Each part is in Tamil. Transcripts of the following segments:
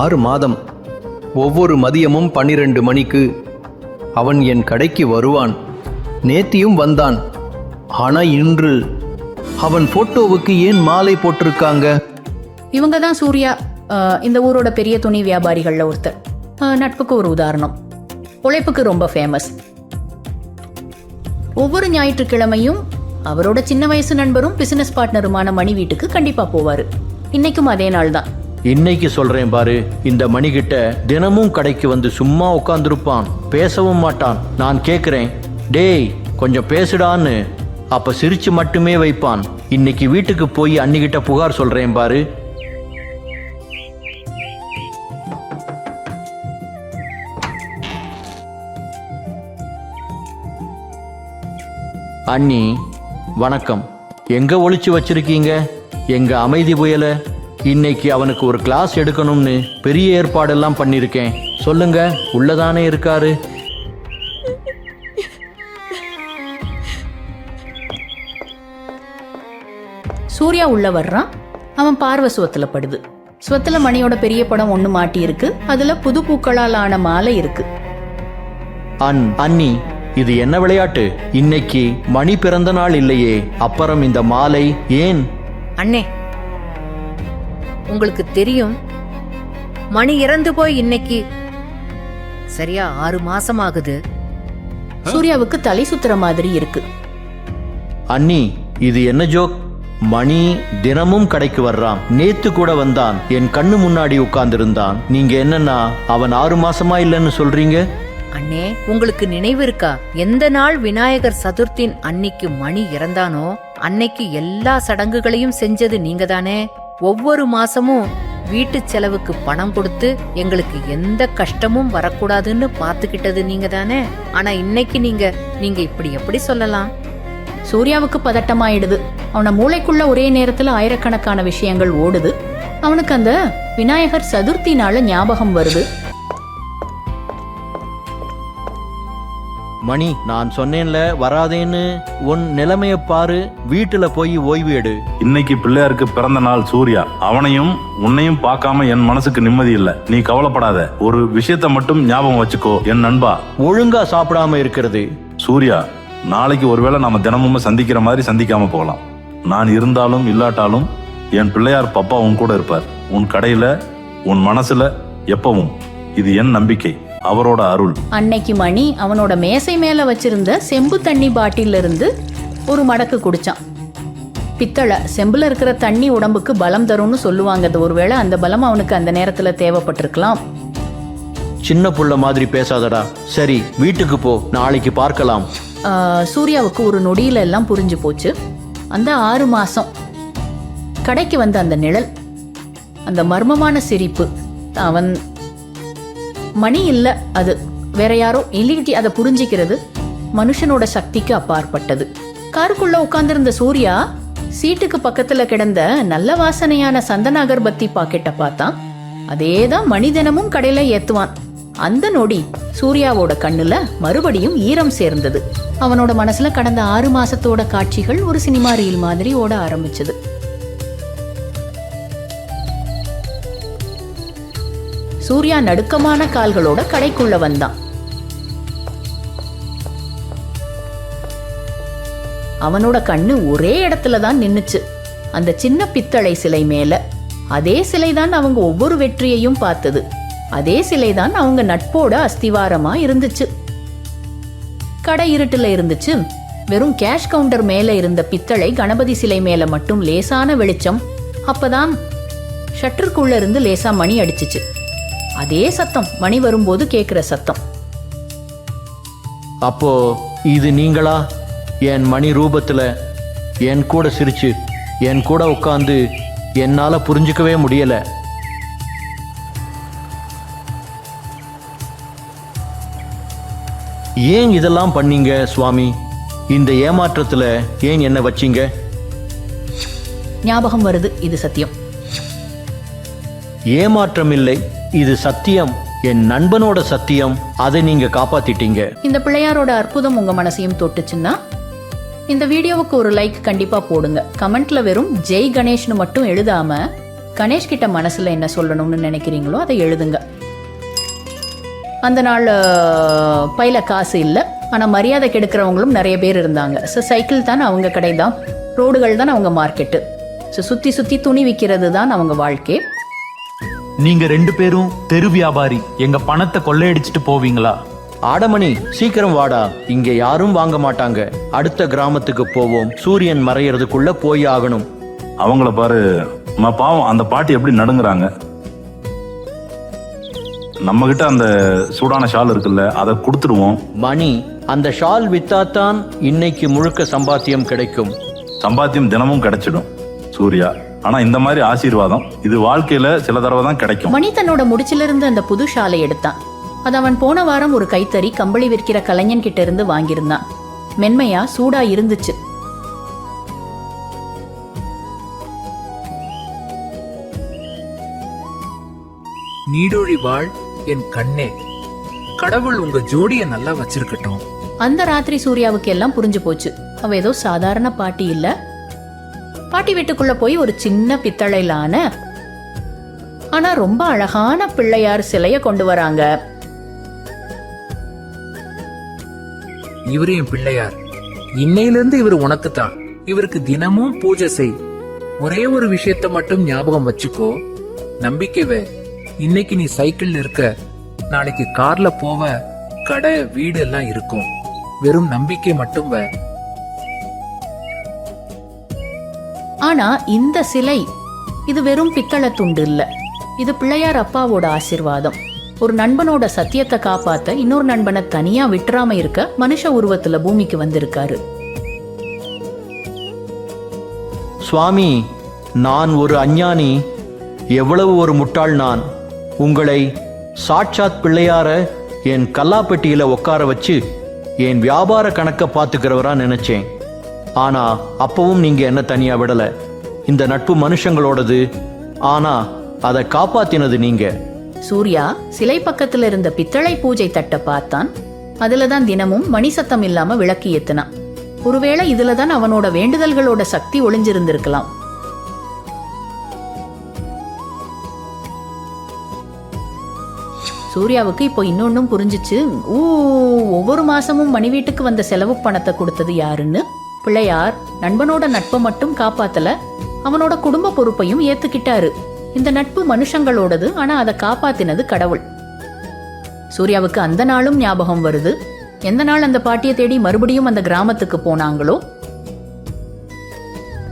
ஆறு மாதம். ஒவ்வொரு மதியமும் பன்னிரண்டு மணிக்கு அவன் என் கடைக்கு வருவான். நேத்தியும் வந்தான். ஆனா இன்று அவன் போட்டோவுக்கு ஏன் மாலை போட்டிருக்காங்க? இவங்க தான் சூர்யா இந்த ஊரோட பெரிய துணி வியாபாரிகளில் ஒருத்தர். நட்புக்கு ஒரு உதாரணம். உழைப்புக்கு ரொம்ப ஃபேமஸ் ஒவ்வொரு ஞாயிற்றுக்கிழமையும் அவரோட சின்ன வயசு நண்பரும் பிசினஸ் பார்ட்னருமான மணி வீட்டுக்கு கண்டிப்பாக போவார். இன்னைக்கும் அதே நாள் தான் இன்னைக்கு சொல்றேன் பாரு இந்த மணிகிட்ட தினமும் கடைக்கு வந்து சும்மா உட்காந்துருப்பான் பேசவும் மாட்டான். நான் கேக்குறேன் டேய் கொஞ்சம் பேசுடான்னு. அப்ப சிரிச்சு மட்டுமே வைப்பான். இன்னைக்கு வீட்டுக்கு போய் அன்னிகிட்ட புகார் சொல்றேன் பாரு. அண்ணி வணக்கம். எங்க ஒழிச்சு வச்சிருக்கீங்க? எங்க அமைதி புயல? இன்னைக்கு அவனுக்கு ஒரு கிளாஸ் எடுக்கணும்னு பெரிய ஏற்பாடெல்லாம் பண்ணியிருக்கேன் சொல்லுங்க உள்ளதானே இருக்காரு? சூர்யா உள்ள வர்றான். அவன் பார்வை சுவத்துல படுது. சுவத்துல மணியோட பெரிய படம் ஒண்ணு மாட்டி இருக்கு அதுல புது பூக்களால் ஆன மாலை இருக்கு. அன் அண்ணி இது என்ன விளையாட்டு? இன்னைக்கு மணி பிறந்த நாள் இல்லையே. அப்புறம் இந்த மாலை ஏன்? அண்ணே உங்களுக்கு தெரியும் மணி இறந்து போய் இன்னைக்கு சரியா ஆறு மாசம் ஆகுது சூர்யாவுக்கு தலை சுத்துற மாதிரி இருக்கு. அண்ணி இது என்ன ஜோக்? மணி தினமும் கடைக்கு வர்றான். நேத்து கூட வந்தான். என் கண்ணு முன்னாடி உட்கார்ந்திருந்தான். நீங்க என்னன்னா அவன் ஆறு மாசமா இல்லைன்னு சொல்றீங்க? அண்ணே உங்களுக்கு நினைவு இருக்கா? எந்த நாள் விநாயகர் சதுர்த்தின் அன்னைக்கு மணி இறந்தானோ அன்னைக்கு எல்லா சடங்குகளையும் செஞ்சது நீங்க தானே ஒவ்வொரு மாசமும் வீட்டு செலவுக்கு பணம் கொடுத்து எங்களுக்கு எந்த கஷ்டமும் வரக்கூடாதுன்னு பார்த்துக்கிட்டது நீங்க தானே? ஆனா இன்னைக்கு நீங்க நீங்க இப்படி எப்படி சொல்லலாம்? சூர்யாவுக்கு பதட்டமாயிடுது. அவனை மூளைக்குள்ள ஒரே நேரத்துல ஆயிரக்கணக்கான விஷயங்கள் ஓடுது. அவனுக்கு அந்த விநாயகர் சதுர்த்தினால ஞாபகம் வருது. மணி நான் சொன்னேன்ல வராதேன்னு உன் நிலைமைய பாரு வீட்டுல போய் ஓய்வு எடு. இன்னைக்கு பிள்ளையாருக்கு பிறந்த நாள் சூர்யா. அவனையும் உன்னையும் பார்க்காம என் மனசுக்கு நிம்மதி இல்ல. நீ கவலைப்படாத. ஒரு விஷயத்த மட்டும் ஞாபகம் வச்சுக்கோ என் நண்பா. ஒழுங்கா சாப்பிடாம இருக்கிறது. சூர்யா நாளைக்கு ஒருவேளை நாம தினமும் சந்திக்கிற மாதிரி சந்திக்காம போகலாம். நான் இருந்தாலும் இல்லாட்டாலும் என் பிள்ளையார் பப்பா உன் கூட இருப்பார். உன் கடையில உன் மனசுல எப்பவும். இது என் நம்பிக்கை. அவரோட அருள். அன்னைக்கு மணி அவனோட மேசை மேல வச்சிருந்த செம்பு தண்ணி பாட்டில இருந்து ஒரு மடக்கு குடிச்சான். பித்தளை செம்புல இருக்கிற தண்ணி உடம்புக்கு பலம் தரும்னு சொல்லுவாங்க. அது ஒருவேளை அந்த பலம் அவனுக்கு அந்த நேரத்துல தேவைப்பட்டிருக்கலாம். சின்ன புள்ள மாதிரி பேசாதடா. சரி வீட்டுக்கு போ. நாளைக்கு பார்க்கலாம். சூர்யாவுக்கு ஒரு நொடியில எல்லாம் புரிஞ்சு போச்சு. அந்த ஆறு மாசம். கடைக்கு வந்த அந்த நிழல் அந்த மர்மமான சிரிப்பு அவன் மணி இல்ல அது. வேற யாரோ எலிகிட்டி அதை புரிஞ்சிக்கிறது மனுஷனோட சக்திக்கு அப்பாற்பட்டது. காருக்குள்ள உட்கார்ந்திருந்த சூர்யா சீட்டுக்கு பக்கத்துல கிடந்த நல்ல வாசனையான சந்தன அகர்பத்தி பாக்கெட்டை பார்த்தான் அதேதான் மனிதனமும் கடையில ஏத்துவான். அந்த நொடி சூர்யாவோட கண்ணுல மறுபடியும் ஈரம் சேர்ந்தது. அவனோட மனசுல கடந்த ஆறு மாசத்தோட காட்சிகள் ஒரு சினிமா ரீல் மாதிரி ஓட ஆரம்பிச்சது. சூர்யா நடுக்கமான கால்களோட கடைக்குள்ள வந்தான் அவனோட கண்ணு ஒரே இடத்துல தான் நின்னுச்சு. அந்த சின்ன பித்தளை சிலை மேல. அதே சிலைதான் அவங்க ஒவ்வொரு வெற்றியையும் பார்த்தது. அதே சிலைதான் அவங்க நட்போட அஸ்திவாரமா இருந்துச்சு. கடை இருட்டுல இருந்துச்சு. வெறும் கேஷ் கவுண்டர் மேல இருந்த பித்தளை கணபதி சிலை மேல மட்டும் லேசான வெளிச்சம். அப்பதான் ஷட்டருக்குள்ள இருந்து லேசா மணி அடிச்சுச்சு. அதே சத்தம் மணி வரும்போது கேக்குற சத்தம். அப்போ இது நீங்களா? என் மணி ரூபத்துல என் கூட சிரிச்சு என் கூட உட்காந்து என்னால புரிஞ்சுக்கவே முடியல. ஏன் இதெல்லாம் பண்ணீங்க சுவாமி? இந்த ஏமாற்றத்துல ஏன் என்ன வச்சீங்க? ஞாபகம் வருது இது சத்தியம். ஏமாற்றம் இல்லை. இது சத்தியம். என் நண்பனோட சத்தியம். அதை நீங்க காப்பாத்திட்டீங்க. இந்த பிள்ளையாரோட அற்புதம் உங்க மனசையும் தொட்டுச்சுன்னா இந்த வீடியோவுக்கு ஒரு லைக் கண்டிப்பா போடுங்க. கமெண்ட்ல வெறும் ஜெய் கணேஷ்னு மட்டும் எழுதாம கணேஷ் கிட்ட மனசுல என்ன சொல்லணும்னு நினைக்கிறீங்களோ அதை எழுதுங்க. அந்த நாள் பையில காசு இல்லை. ஆனால் மரியாதை கெடுக்கிறவங்களும் நிறைய பேர் இருந்தாங்க. ஸோ சைக்கிள் தான் அவங்க கடை தான் ரோடுகள் தான் அவங்க மார்க்கெட்டு ஸோ சுற்றி சுற்றி துணி விற்கிறது தான் அவங்க வாழ்க்கை. நீங்க ரெண்டு பேரும் தெரு வியாபாரி. எங்க பணத்தை கொள்ளையடிச்சிட்டு போவீங்களா? ஆடமணி சீக்கிரம் வாடா. இங்க யாரும் வாங்க மாட்டாங்க. அடுத்த கிராமத்துக்கு போவோம். சூரியன் மறையறதுக்குள்ள போய் ஆகணும். அவங்கள பாரு. அம்மா பாவம் அந்த பாட்டி எப்படி நடுங்குறாங்க? நம்ம கிட்ட அந்த சூடான ஷால் இருக்குல்ல அதை கொடுத்துடுவோம். மணி அந்த ஷால் வித்தாத்தான் இன்னைக்கு முழுக்க சம்பாத்தியம் கிடைக்கும். சம்பாத்தியம் தினமும் கிடைச்சிடும் சூர்யா. ஆனா இந்த மாதிரி ஆசீர்வாதம் இது வாழ்க்கையில சில தடவை தான் கிடைக்கும். மணி தன்னோட முடிச்சிலிருந்து அந்த புது ஷாலை எடுத்தான். அது அவன் போன வாரம் ஒரு கைத்தறி கம்பளி விற்கிற கலைஞன் கிட்ட இருந்து வாங்கியிருந்தான். மென்மையா சூடா இருந்துச்சு. நீடொழி வாழ் என் கண்ணே. கடவுள் உங்க ஜோடிய நல்லா வச்சிருக்கட்டும். அந்த ராத்திரி சூர்யாவுக்கு எல்லாம் புரிஞ்சு போச்சு. அவ ஏதோ சாதாரண பாட்டி இல்ல. பாட்டி வீட்டுக்குள்ள போய் ஒரு சின்ன பித்தளையிலான ஆனா ரொம்ப அழகான பிள்ளையார் சிலைய கொண்டு வராங்க. இவரு பிள்ளையார். இன்னையிலிருந்து இவர் உனக்கு தான் இவருக்கு தினமும் பூஜை செய். ஒரே ஒரு விஷயத்த மட்டும் ஞாபகம் வச்சுக்கோ. நம்பிக்கை வே. இன்னைக்கு நீ சைக்கிள்ல இருக்க நாளைக்கு கார்ல போவ கடை வீடு எல்லாம் இருக்கும். வெறும் நம்பிக்கை மட்டும் வே. ஆனா இந்த சிலை இது வெறும் பித்தளை துண்டு இல்ல. இது பிள்ளையார் அப்பாவோட ஆசிர்வாதம். ஒரு நண்பனோட சத்தியத்தை காப்பாத்த இன்னொரு நண்பனை தனியா விட்டுறாம இருக்க மனுஷ உருவத்துல பூமிக்கு வந்திருக்காரு. சுவாமி நான் ஒரு அஞ்ஞானி. எவ்வளவு ஒரு முட்டாள் நான். உங்களை சாட்சாத் பிள்ளையார என் கல்லாப்பெட்டியில உட்கார வச்சு என் வியாபார கணக்க பார்த்துக்கிறவரா நினைச்சேன். ஆனா அப்பவும் நீங்க என்ன தனியா விடல. இந்த நட்பு மனுஷங்களோடது. ஆனா அதை காப்பாத்தினது நீங்க. சூர்யா சிலை பக்கத்துல இருந்த பித்தளை பூஜை தட்டை பார்த்தான். அதுல தான் தினமும் மணி சத்தம் இல்லாம விளக்கு ஏத்துனான் ஒருவேளை இதுல தான் அவனோட வேண்டுதல்களோட சக்தி ஒளிஞ்சிருந்திருக்கலாம். சூர்யாவுக்கு இப்போ இன்னொன்னும் புரிஞ்சிச்சு. ஊ ஒவ்வொரு மாசமும் மணி வீட்டுக்கு வந்த செலவு பணத்தை கொடுத்தது யாருன்னு? பிள்ளையார் நண்பனோட நட்பை மட்டும் காப்பாத்தல அவனோட குடும்ப பொறுப்பையும் ஏத்துக்கிட்டாரு. இந்த நட்பு மனுஷங்களோடது ஆனா அதை காப்பாத்தினது கடவுள். சூர்யாவுக்கு அந்த நாளும் ஞாபகம் வருது. எந்த நாள் அந்த பாட்டியை தேடி மறுபடியும் அந்த கிராமத்துக்கு போனாங்களோ?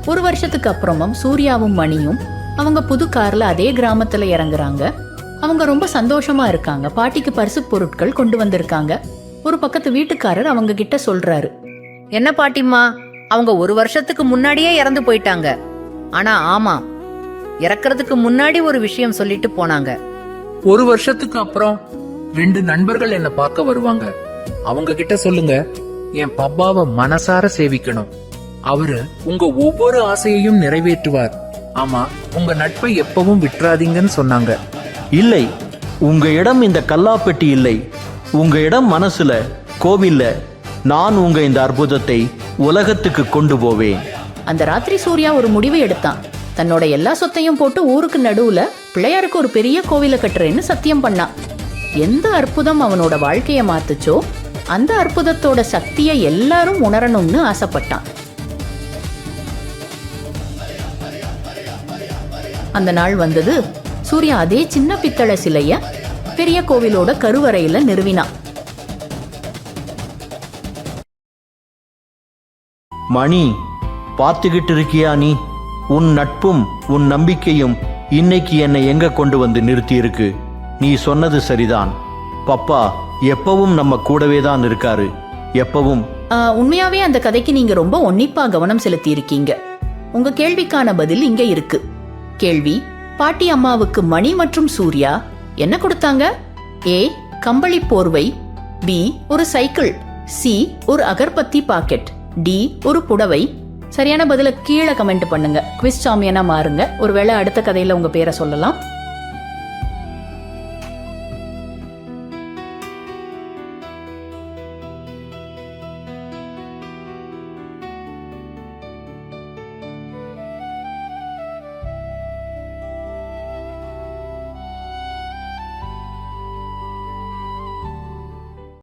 ஒரு வருஷத்துக்கு அப்புறமும் சூர்யாவும் மணியும் அவங்க புது கார்ல அதே கிராமத்துல இறங்குறாங்க. அவங்க ரொம்ப சந்தோஷமா இருக்காங்க. பாட்டிக்கு பரிசு பொருட்கள் கொண்டு வந்திருக்காங்க. ஒரு பக்கத்து வீட்டுக்காரர் அவங்க கிட்ட சொல்றாரு. என்ன பாட்டிம்மா? அவங்க ஒரு வருஷத்துக்கு முன்னாடியே இறந்து போயிட்டாங்க. ஆனா ஆமா இறக்கறதுக்கு முன்னாடி ஒரு விஷயம் சொல்லிட்டு போனாங்க. ஒரு வருஷத்துக்கு அப்புறம் ரெண்டு நண்பர்கள் என்ன பார்க்க வருவாங்க. அவங்க கிட்ட சொல்லுங்க என் பப்பாவை மனசார சேவிக்கணும். அவரு உங்க ஒவ்வொரு ஆசையையும் நிறைவேற்றுவார். ஆமா உங்க நட்பை எப்பவும் விட்டுறாதீங்கன்னு சொன்னாங்க. இல்லை உங்க இடம் இந்த கல்லாப்பெட்டி இல்லை. உங்க இடம் மனசுல கோவில்ல நான் உங்க இந்த அற்புதத்தை உலகத்துக்கு கொண்டு போவேன். அந்த ராத்திரி சூர்யா ஒரு முடிவு எடுத்தான். தன்னோட எல்லா சொத்தையும் போட்டு ஊருக்கு நடுவுல பிள்ளையாருக்கு ஒரு பெரிய கோவில கட்டுறேன்னு சத்தியம் பண்ணான். எந்த அற்புதம் அவனோட வாழ்க்கைய மாத்துச்சோ அந்த அற்புதத்தோட சக்தியை எல்லாரும் உணரணும்னு ஆசைப்பட்டான். அந்த நாள் வந்தது. சூர்யா அதே சின்ன பித்தளை சிலைய பெரிய கோவிலோட கருவறையில நிறுவினான். மணி பார்த்துக்கிட்டு இருக்கியா நீ? உன் நட்பும் உன் நம்பிக்கையும் இன்னைக்கு என்னை எங்க கொண்டு வந்து நிறுத்தியிருக்கு? நீ சொன்னது சரிதான். பப்பா எப்பவும் நம்ம கூடவே தான் இருக்காரு. எப்பவும். உண்மையாவே அந்த கதைக்கு நீங்க ரொம்ப உன்னிப்பா கவனம் செலுத்தி இருக்கீங்க உங்க கேள்விக்கான பதில் இங்க இருக்கு. கேள்வி பாட்டி அம்மாவுக்கு மணி மற்றும் சூர்யா என்ன கொடுத்தாங்க? ஏ கம்பளி போர்வை பி ஒரு சைக்கிள் சி ஒரு அகர்பத்தி பாக்கெட். டி ஒரு புடவை. சரியான பதில கீழே கமெண்ட் பண்ணுங்க. குவிஸ் சாமியனா மாறுங்க. ஒருவேளை அடுத்த கதையில உங்க பேரை சொல்லலாம்.